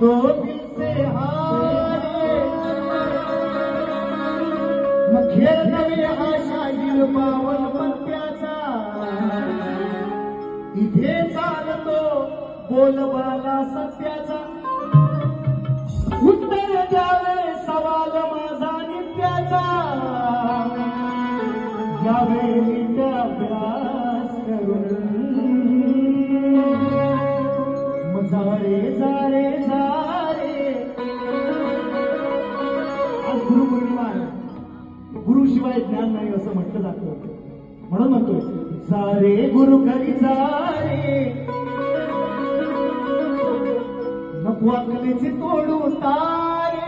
दो दिल से हारे मग खेळ नवे हा पावन पत्त्याचा इथे चालतो बोलबाला सत्याचा उत्तर द्यावे सवाल माझा नित्याचा। यावे अभ्यास करून। मजारे जारे गुरुपौर्णिमा आहे. गुरुशिवाय ज्ञान नाही असं म्हटलं जातं. म्हणून म्हणतोय सारे गुरु घरी सारे नको अकलेचे तोडू तारे.